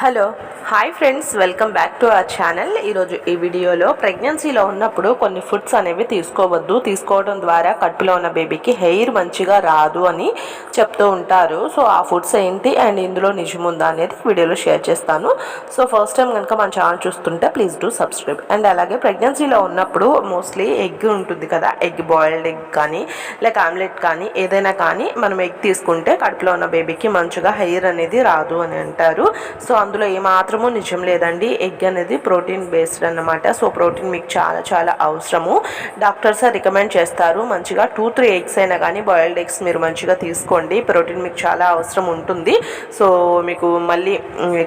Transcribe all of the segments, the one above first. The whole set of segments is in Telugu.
Hello hi friends welcome back to our channel. ఈరోజు ఈ వీడియోలో ప్రెగ్నెన్సీలో ఉన్నప్పుడు కొన్ని ఫుడ్స్ అనేవి తీసుకోవద్దు తీసుకోవడం ద్వారా కడుపులో ఉన్న బేబీకి హెయిర్ మంచిగా రాదు అని చెప్తూ ఉంటారు. సో ఆ ఫుడ్స్ ఏంటి అండ్ ఇందులో నిజముందా అనేది వీడియోలో షేర్ చేస్తాను. సో ఫస్ట్ టైం కనుక మన ఛానల్ చూస్తుంటే ప్లీజ్ డూ సబ్స్క్రైబ్. అండ్ అలాగే ప్రెగ్నెన్సీలో ఉన్నప్పుడు మోస్ట్లీ ఎగ్ ఉంటుంది కదా ఎగ్ బాయిల్డ్ ఎగ్ కానీ లేక ఆమ్లెట్ కానీ ఏదైనా కానీ మనం ఎగ్ తీసుకుంటే కడుపులో ఉన్న బేబీకి మంచిగా హెయిర్ అనేది రాదు అని అంటారు. సో అందులో ఏమాత్రము నిజం లేదండి. ఎగ్ అనేది ప్రోటీన్ బేస్డ్ అన్నమాట. సో ప్రోటీన్ మీకు చాలా చాలా అవసరము. డాక్టర్స్ రికమెండ్ చేస్తారు. మంచిగా టూ త్రీ ఎగ్స్ అయినా కానీ బాయిల్డ్ ఎగ్స్ మీరు మంచిగా తీసుకోండి. ప్రోటీన్ మీకు చాలా అవసరం ఉంటుంది. సో మీకు మళ్ళీ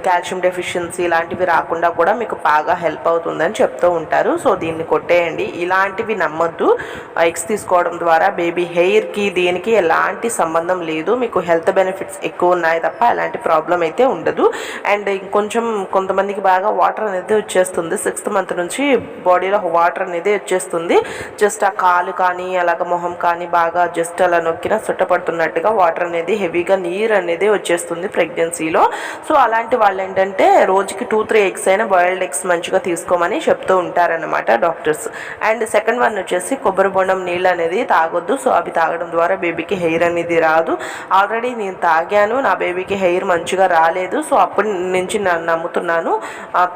కాల్షియం డెఫిషియన్సీ ఇలాంటివి రాకుండా కూడా మీకు బాగా హెల్ప్ అవుతుందని చెప్తూ ఉంటారు. సో దీన్ని కొట్టేయండి. ఇలాంటివి నమ్మద్దు. ఎగ్స్ తీసుకోవడం ద్వారా బేబీ హెయిర్కి దీనికి ఎలాంటి సంబంధం లేదు. మీకు హెల్త్ బెనిఫిట్స్ ఎక్కువ ఉన్నాయి తప్ప ఎలాంటి ప్రాబ్లం అయితే ఉండదు. అండ్ ఇంకొంచెం కొంతమందికి బాగా వాటర్ అనేది వచ్చేస్తుంది. సిక్స్త్ మంత్ నుంచి బాడీలో వాటర్ అనేది వచ్చేస్తుంది. జస్ట్ ఆ కాలు కానీ అలాగ మొహం కానీ బాగా జస్ట్ అలా నొక్కిన సుట్టపడుతున్నట్టుగా వాటర్ అనేది హెవీగా నీరు అనేది వచ్చేస్తుంది ప్రెగ్నెన్సీలో. సో అలాంటి వాళ్ళు ఏంటంటే రోజుకి టూ త్రీ ఎగ్స్ అయినా బాయిల్డ్ ఎగ్స్ మంచిగా తీసుకోమని చెప్తూ ఉంటారనమాట డాక్టర్స్. అండ్ సెకండ్ వన్ వచ్చేసి కొబ్బరి బొండం నీళ్ళు అనేది తాగొద్దు. సో అవి తాగడం ద్వారా బేబీకి హెయిర్ అనేది రాదు. ఆల్రెడీ నేను తాగాను. నా బేబీకి హెయిర్ మంచిగా రాలేదు. సో అప్పుడు నుంచి నేను నమ్ముతున్నాను.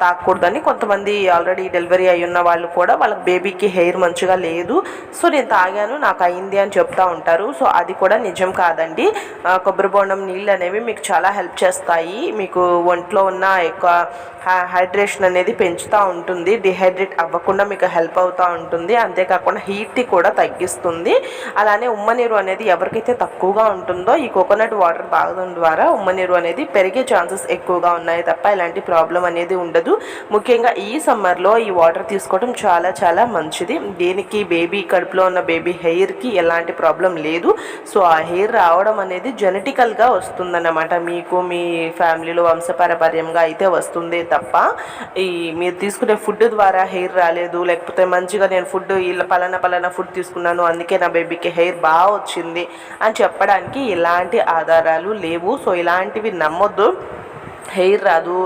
తాగకూడదని కొంతమంది ఆల్రెడీ డెలివరీ అయి ఉన్న వాళ్ళు కూడా వాళ్ళ బేబీకి హెయిర్ మంచిగా లేదు. సో నేను తాగాను నాకు అయింది అని చెప్తా ఉంటారు. సో అది కూడా నిజం కాదండి. కొబ్బరి బోండం నీళ్ళు అనేవి మీకు చాలా హెల్ప్ చేస్తాయి. మీకు ఒంట్లో ఉన్న ఎక్కువ హైడ్రేషన్ అనేది పెంచుతూ ఉంటుంది. డిహైడ్రేట్ అవ్వకుండా మీకు హెల్ప్ అవుతూ ఉంటుంది. అంతేకాకుండా హీట్ కూడా తగ్గిస్తుంది. అలానే ఉమ్మనీరు అనేది ఎవరికైతే తక్కువగా ఉంటుందో ఈ కోకోనట్ వాటర్ తాగడం ద్వారా ఉమ్మనీరు అనేది పెరిగే ఛాన్సెస్ ఎక్కువగా ఉన్నాయి. తప్ప ఇలాంటి ప్రాబ్లం అనేది ఉండదు. ముఖ్యంగా ఈ సమ్మర్లో ఈ వాటర్ తీసుకోవడం చాలా చాలా మంచిది. దీనికి బేబీ కడుపులో ఉన్న బేబీ హెయిర్కి ఎలాంటి ప్రాబ్లం లేదు. సో ఆ హెయిర్ రావడం అనేది జెనెటికల్గా వస్తుందన్నమాట. మీకు మీ ఫ్యామిలీలో వంశపారపర్యంగా అయితే వస్తుంది తప్ప. ఈ మీరు తీసుకునే ఫుడ్ ద్వారా హెయిర్ రాలేదు. లేకపోతే మంచిగా నేను ఫుడ్ ఇలా పలానా పలానా ఫుడ్ తీసుకున్నాను అందుకే నా బేబీకి హెయిర్ బాగా వచ్చింది అని చెప్పడానికి ఎలాంటి ఆధారాలు లేవు. సో ఇలాంటివి నమ్మొద్దు. హెయిర్ రాదు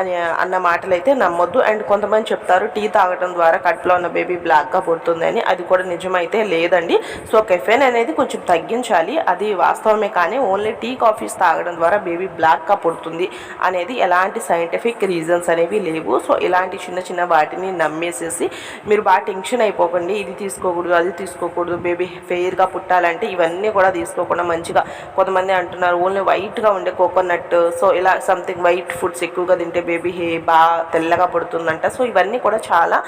అని అన్న మాటలు అయితే నమ్మొద్దు. అండ్ కొంతమంది చెప్తారు టీ తాగడం ద్వారా కడుపులో ఉన్న బేబీ బ్లాక్గా పుడుతుందని. అది కూడా నిజమైతే లేదండి. సో కెఫెన్ అనేది కొంచెం తగ్గించాలి. అది వాస్తవమే కానీ ఓన్లీ టీ కాఫీస్ తాగడం ద్వారా బేబీ బ్లాక్గా పుడుతుంది అనేది ఎలాంటి సైంటిఫిక్ రీజన్స్ అనేవి లేవు. సో ఇలాంటి చిన్న చిన్న వాటిని నమ్మేసేసి మీరు బాగా టెన్షన్ అయిపోకండి. ఇది తీసుకోకూడదు అది తీసుకోకూడదు. బేబీ ఫెయిర్గా పుట్టాలంటే ఇవన్నీ కూడా తీసుకోకుండా మంచిగా కొంతమంది అంటున్నారు ఓన్లీ వైట్గా ఉండే కోకోనట్. సో ఇలా సంథింగ్ వైట్ ఫుడ్స్ ఎక్కువగా తింటే బేబీ హే బాగా తెల్లగా పుడుతుందంట. సో ఇవన్నీ కూడా చాలా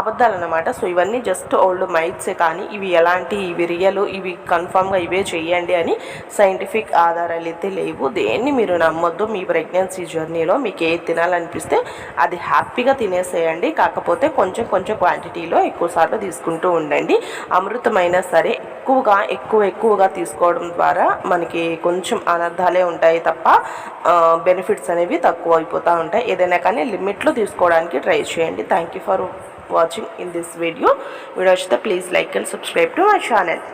అబద్ధాలు అనమాట సో ఇవన్నీ జస్ట్ ఓల్డ్ మైట్సే కానీ ఇవి ఎలాంటి ఇవి రియల్ ఇవి కన్ఫామ్గా ఇవే చేయండి అని సైంటిఫిక్ ఆధారాలు అయితే లేవు. దేన్ని మీరు నమ్మొద్దు మీ ప్రెగ్నెన్సీ జర్నీలో మీకు ఏది తినాలనిపిస్తే అది హ్యాపీగా తినేసేయండి. కాకపోతే కొంచెం కొంచెం క్వాంటిటీలో ఎక్కువసార్లు తీసుకుంటూ ఉండండి. అమృతమైనా సరే ఎక్కువగా ఎక్కువ ఎక్కువగా తీసుకోవడం ద్వారా మనకి కొంచెం అనర్థాలే ఉంటాయి తప్ప బెనిఫిట్స్ అనేవి తక్కువ అయిపోతూ ఉంటాయి. ఏదైనా కానీ లిమిట్లో తీసుకోవడానికి ట్రై చేయండి. Thank you for watching in this video video వచ్చితే please like and subscribe to my channel